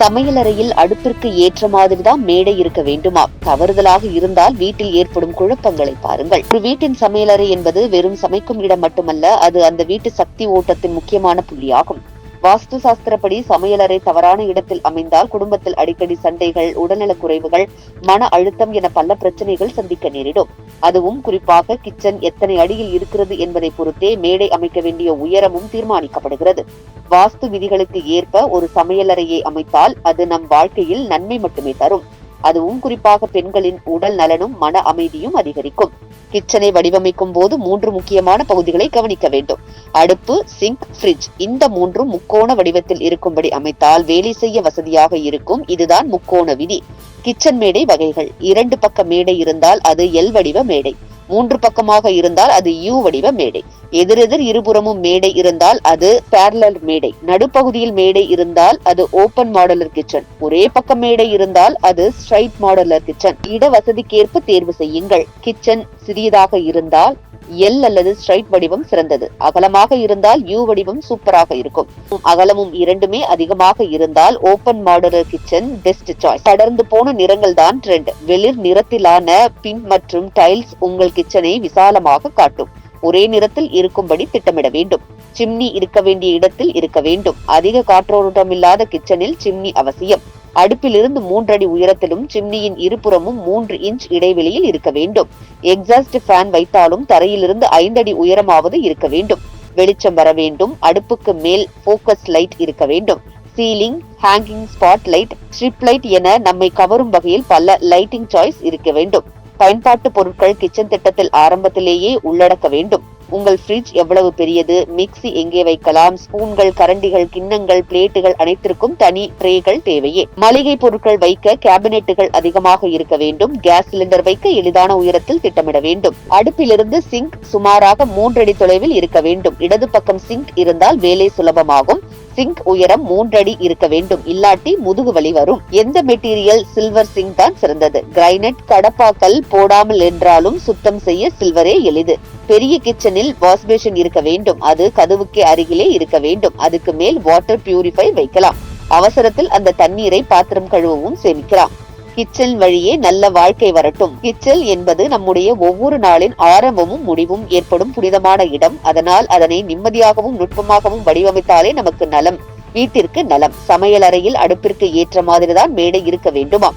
சமையலறையில் அடுப்பிற்கு ஏற்ற மாதிரிதான் மேடை இருக்க வேண்டுமா? தவறுதலாக இருந்தால் வீட்டில் ஏற்படும் குழப்பங்களை பாருங்கள். ஒரு வீட்டின் சமையலறை என்பது வெறும் சமைக்கும் இடம் மட்டுமல்ல அது அந்த வீட்டு சக்தி ஓட்டத்தின் முக்கியமான புள்ளியாகும். வாஸ்து சாஸ்திரப்படி சமையலறை தவறான இடத்தில் அமைந்தால் குடும்பத்தில் அடிக்கடி சண்டைகள் உடல்நலக் குறைவுகள் மன அழுத்தம் என பல பிரச்சனைகள் சந்திக்க நேரிடும். அதுவும் குறிப்பாக கிச்சன் எத்தனை அடியில் இருக்கிறது என்பதை பொறுத்தே மேடை அமைக்க வேண்டிய உயரமும் தீர்மானிக்கப்படுகிறது. வாஸ்து விதிகளுக்கு ஏற்ப ஒரு சமையலறையை அமைத்தால் அது நம் வாழ்க்கையில் நன்மை மட்டுமே தரும். அதுவும் குறிப்பாக பெண்களின் உடல் நலனும் மன அமைதியும் அதிகரிக்கும். கிச்சனை வடிவமைக்கும் போது மூன்று முக்கியமான பகுதிகளை கவனிக்க வேண்டும். அடுப்பு சிங்க் ஃப்ரிட்ஜ் இந்த மூன்றும் முக்கோண வடிவத்தில் இருக்கும்படி அமைத்தால் வேலை செய்ய வசதியாக இருக்கும். இதுதான் முக்கோண விதி. கிச்சன் மேடை வகைகள். இரண்டு பக்க மேடை இருந்தால் அது எல் வடிவ மேடை. மூன்று பக்கமாக இருந்தால் அது யூ வடிவ மேடை. எதிரெதிர் இருபுறமும் மேடை இருந்தால் அது பேரலல் மேடை. நடுப்பகுதியில் மேடை இருந்தால் அது ஓபன் மாடலர் கிச்சன் ஒரே பக்கம் மேடை இருந்தால் அது ஸ்ட்ரைட் மாடலர் கிச்சன் இட வசதிக்கேற்ப தேர்வு செய்யுங்கள். கிச்சன் சிறியதாக இருந்தால் எல் அல்லது ஸ்ட்ரைட் வடிவம் சிறந்தது. அகலமாக இருந்தால் யூ வடிவம் சூப்பராக இருக்கும். அகலமும் இரண்டுமே அதிகமாக இருந்தால் open modular kitchen best choice படர்ந்து போன நிறங்கள் தான் ட்ரெண்ட் வெளிர் நிறத்திலான பின் மற்றும் டைல்ஸ் உங்கள் கிச்சனை விசாலமாக காட்டும். ஒரே நிறத்தில் இருக்கும்படி திட்டமிட வேண்டும். சிம்னி இருக்க வேண்டிய இடத்தில் இருக்க வேண்டும். அதிக காற்றோட்டம் இல்லாத கிச்சனில் சிம்னி அவசியம். அடுப்பிலிருந்து மூன்றடி உயரத்திலும் சிம்னியின் இருபுறமும் மூன்று இன்ச் இடைவெளியில் இருக்க வேண்டும். எக்ஸாஸ்ட் ஃபேன் வைத்தாலும் தரையிலிருந்து ஐந்தடி உயரமாவது இருக்க வேண்டும். வெளிச்சம் வர வேண்டும். அடுப்புக்கு மேல் போக்கஸ் லைட் இருக்க வேண்டும். Ceiling hanging spot light strip light என நம்மை கவரும் வகையில் பல லைட்டிங் சாய்ஸ் இருக்க வேண்டும். பயன்பாட்டு பொருட்கள் கிச்சன் திட்டத்தில் ஆரம்பத்திலேயே உள்ளடக்க வேண்டும். உங்கள் ஃப்ரிட்ஜ் எவ்வளவு பெரியது? மிக்ஸி எங்கே வைக்கலாம்? ஸ்பூன்கள் கரண்டிகள் கிண்ணங்கள் பிளேட்டுகள் அனைத்திற்கும் தனி ட்ரேகள் தேவையே. மளிகை பொருட்கள் வைக்க கேபினெட்டுகள் அதிகமாக இருக்க வேண்டும். கேஸ் சிலிண்டர் வைக்க எளிதான உயரத்தில் திட்டமிட வேண்டும். அடுப்பிலிருந்து சிங்க் சுமாராக மூன்றடி தொலைவில் இருக்க வேண்டும். இடது பக்கம் சிங்க் இருந்தால் வேலை சுலபமாகும். சிங்க் உயரம் மூன்றடி இருக்க வேண்டும். இல்லாட்டி முதுகு வலி வரும். எந்த மெட்டீரியல் சில்வர் சிங்க் தான் சிறந்தது. கிரைனட் கடப்பாக்கல் போடாமல் என்றாலும் சுத்தம் செய்ய சில்வரே எளிது. பெரிய கிச்சனில் வாஷ் பேஷன் இருக்க வேண்டும். அது கதவுக்கு அருகிலே இருக்க வேண்டும். அதுக்கு மேல் வாட்டர் பியூரிஃபை வைக்கலாம். அவசரத்தில் அந்த தண்ணீரை பாத்திரம் கழுவவும் சேமிக்கலாம். கிச்சன் வழியே நல்ல வாழ்க்கை வரட்டும். கிச்சல் என்பது நம்முடைய ஒவ்வொரு நாளின் ஆரம்பமும் முடிவும் ஏற்படும் புனிதமான இடம். அதனால் அதனை நிம்மதியாகவும் நுட்பமாகவும் வடிவமைத்தாலே நமக்கு நலம். வீட்டிற்கு நலம். சமையல் அறையில் அடுப்பிற்கு ஏற்ற மாதிரிதான் மேடை இருக்க வேண்டுமாம்.